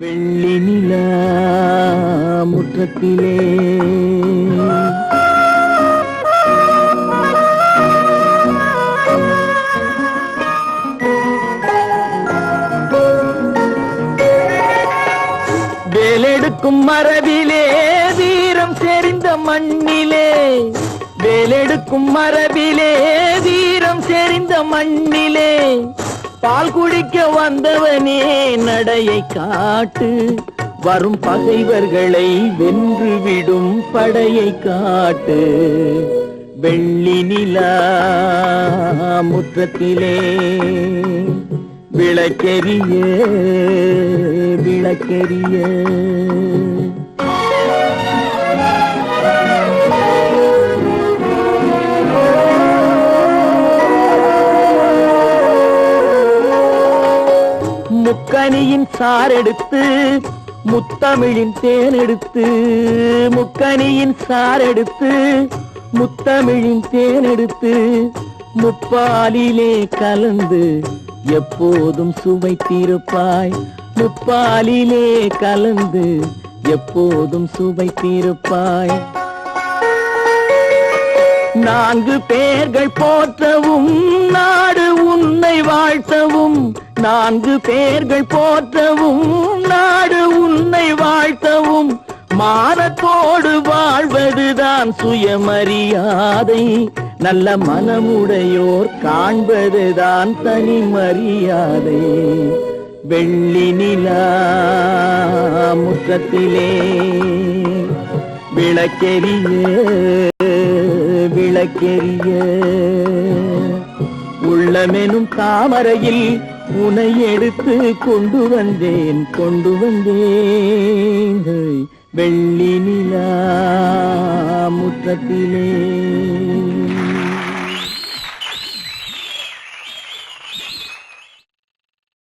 வெள்ளி நிலா முற்றத்திலே. வேலெடுக்கும் மரபிலே வீரம் செறிந்த மண்ணிலே. வேலெடுக்கும் மரபிலே வீரம் செறிந்த மண்ணிலே. பால் குடிக்க வந்தவனே நடையை காட்டு. வரும் பகைவர்களை வென்றுவிடும் படையை காட்டு. வெள்ளி நிலா முற்றத்திலே விளக்கெரிய விளக்கெரிய முக்கனியின் சாரெடுத்து முத்தமிழின் தேனெடுத்து முக்கனியின் சாரெடுத்து முத்தமிழின் தேனெடுத்து முப்பாலிலே கலந்து எப்போதும் சுவைத்திருப்பாய். முப்பாலிலே கலந்து எப்போதும் சுவைத்திருப்பாய். நான்கு பேர்கள் போற்றவும் நாடு நான்கு பேர்கள் போற்றவும் நாடு உன்னை வாழ்த்தவும் மானத்தோடு வாழ்வதுதான் சுயமரியாதை. நல்ல மனமுடையோர் காண்பதுதான் தனி மரியாதை. வெள்ளி நிலா முற்றத்திலே விளக்கெரிய விளக்கெரிய உள்ளமெனும் தாமரையில் உனை எடுத்து கொண்டு வந்தேன் கொண்டு வந்தேன். வெள்ளி நிலா முற்றத்திலே.